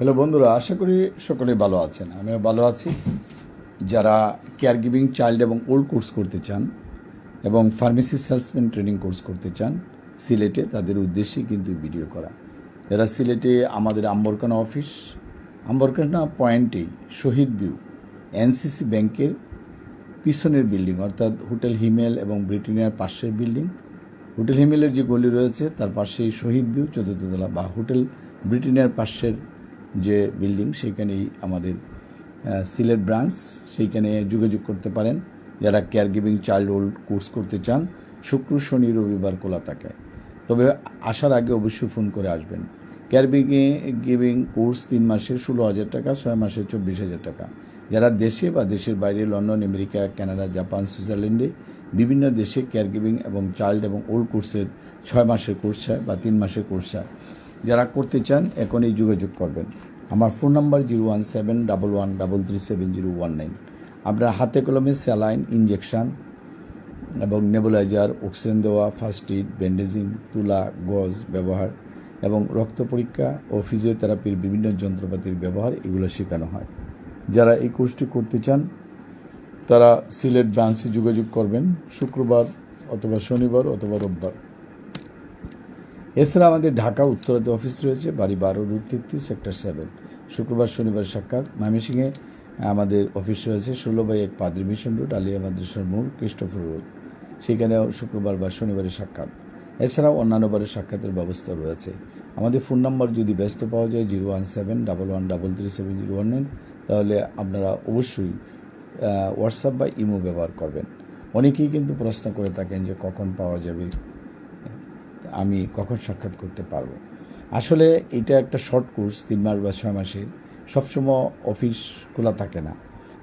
Hello বন্ধুরা, আশা করি সকলে ভালো আছেন। আমিও ভালো আছি। যারা কেয়ার গিভিং চাইল্ড এবং ওল্ড কোর্স করতে চান এবং ফার্মেসি সেলসম্যান ট্রেনিং কোর্স করতে চান, সিলেটে তাদের উদ্দেশ্যেই কিন্তু ভিডিও করা। যারা সিলেটে, আমাদের আম্বরকানা অফিস আম্বরকানা পয়েন্টে শহীদ ভিউ এনসিসি ব্যাংকের পিছনের বিল্ডিং অর্থাৎ হোটেল হিমেল এবং ব্রিটেনিয়ার পাশের বিল্ডিং হোটেল হিমেলের যে গলি রয়েছে, তার পাশেই শহীদ ভিউ চতুর্থতলা বা হোটেল ব্রিটেনিয়ার পাশের যে বিল্ডিং সেইখানেই আমাদের সিলেট ব্রাঞ্চ সেইখানে যোগাযোগ করতে পারেন। যারা care giving child old course করতে চান, শুক্র, শনি, রবিবার খোলা থাকে। তবে আসার আগে অবশ্যই ফোন করে আসবেন। কেয়ার গিভিং কোর্স তিন মাসে ষোলো হাজার টাকা, ছয় মাসে চব্বিশ হাজার টাকা। যারা দেশে বা দেশের বাইরে, লন্ডন, আমেরিকা, কানাডা, জাপান, সুইজারল্যান্ডে, বিভিন্ন দেশে কেয়ার গিভিং এবং চাইল্ড এবং ওল্ড কোর্সের ছয় মাসের কোর্স চায় বা তিন মাসের কোর্স চায় যারা করতে চান এখনই যোগাযোগ করবেন। আমার phone number zero one seven double one double three seven zero one nine. আপনার হাতে কলমে স্যালাইন ইঞ্জেকশন এবং নেবুলাইজার, অক্সিজেন দেওয়া, ফার্স্ট এইড ব্যান্ডেজিং তুলা, গজ ব্যবহার এবং রক্ত পরীক্ষা ও ফিজিওথেরাপির বিভিন্ন যন্ত্রপাতির ব্যবহার এগুলো শেখানো হয়। যারা এই কোর্সটি করতে চান, তারা সিলেট ব্রাঞ্চে যোগাযোগ করবেন। শুক্রবার অথবা শনিবার অথবা রোববার। এছাড়া আমাদের ঢাকা উত্তরাতে অফিস রয়েছে, বাড়ি বারো রুট তেত্রিশ সেক্টর সেভেন শুক্রবার, শনিবার সাক্ষাৎ। ময়মনসিংহে আমাদের অফিস রয়েছে, ষোলো বাই এক পাদ্রি মিশন রোড আলিয়া মাদ্রাসার মূল ক্রিস্টোফার রোড সেখানেও শুক্রবার বা শনিবারের সাক্ষাৎ। এছাড়াও অন্যান্য বারের সাক্ষাতের ব্যবস্থা রয়েছে। আমাদের ফোন নাম্বার যদি ব্যস্ত পাওয়া যায় zero one seven double one double three seven zero one nine তাহলে আপনারা অবশ্যই হোয়াটসঅ্যাপ বা ইমো ব্যবহার করবেন। অনেকেই কিন্তু প্রশ্ন করে থাকেন যে কখন পাওয়া যাবে। আমি কখন সাক্ষাৎ করতে পারব? আসলে এটা একটা শর্ট কোর্স তিন মাস বা ছয় মাসের। সবসময় অফিস খোলা থাকে না।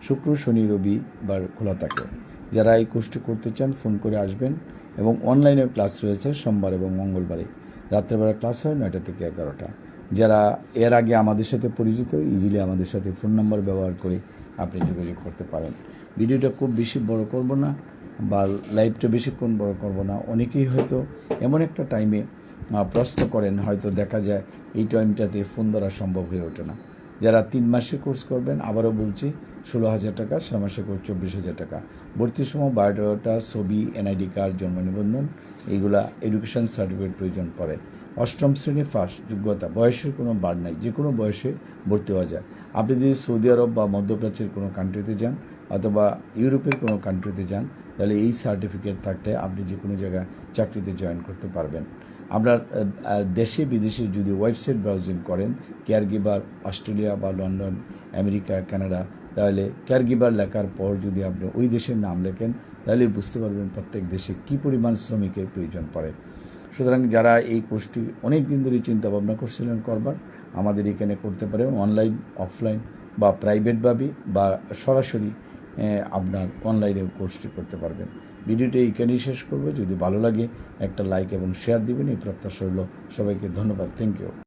শুক্র, শনি, রবি রবিবার খোলা থাকে। যারা এই কোর্সটি করতে চান ফোন করে আসবেন এবং অনলাইনে ক্লাস রয়েছে সোমবার এবং মঙ্গলবারে। রাত্রেবেলা ক্লাস হয় নয়টা থেকে এগারোটা। যারা এর আগে আমাদের সাথে পরিচিত ইজিলি আমাদের সাথে ফোন নাম্বার ব্যবহার করে আপনি যোগাযোগ করতে পারেন। ভিডিওটা খুব বেশি বড় করব না। বা লাইভটা বেশিক্ষণ বড় করব না। অনেকেই হয়তো এমন একটা টাইমে প্রশ্ন করেন, হয়তো দেখা যায় এই টাইমটাতে ফোন ধরা সম্ভব হয়ে ওঠে না। যারা তিন মাসে কোর্স করবেন, আবারও বলছি, ষোলো হাজার টাকা, ছয় মাসে কোর্স চব্বিশ হাজার টাকা। ভর্তির সময় বায়োডাটা ছবি এনআইডি কার্ড জন্ম নিবন্ধন, এইগুলা এডুকেশন সার্টিফিকেট প্রয়োজন পড়ে। অষ্টম শ্রেণি ফার্স্ট যোগ্যতা, বয়সের কোনো বার নাই যে কোনো বয়সে ভর্তি হওয়া যায়। আপনি যদি সৌদি আরব বা মধ্যপ্রাচ্যের কোনো কান্ট্রিতে যান অথবা ইউরোপের কোনো কান্ট্রিতে যান, তাহলে এই সার্টিফিকেট থাকলে আপনি যে কোনো জায়গায় চাকরিতে জয়েন করতে পারবেন। আপনার দেশে বিদেশে যদি ওয়েবসাইট ব্রাউজিং করেন কেয়ার গিভার অস্ট্রেলিয়া বা লন্ডন, আমেরিকা, কানাডা, তাহলে কেয়ার গিভার লেখার পর যদি আপনি ওই দেশের নাম লেখেন, তাহলে বুঝতে পারবেন প্রত্যেক দেশে কী পরিমাণ শ্রমিকের প্রয়োজন পড়ে। সুতরাং যারা এই কোর্সটি অনেক দিন ধরে চিন্তা ভাবনা করছিলেন করবার, আমাদের এখানে করতে পারেন অনলাইন অফলাইন বা প্রাইভেটভাবে বা সরাসরি আপনার অনলাইনে কোর্সটি করতে পারবেন। ভিডিওটি এইখানেই শেষ করব। যদি ভালো লাগে একটা লাইক এবং শেয়ার দিবেন, এই প্রত্যাশা হলো সবাইকে ধন্যবাদ। Thank you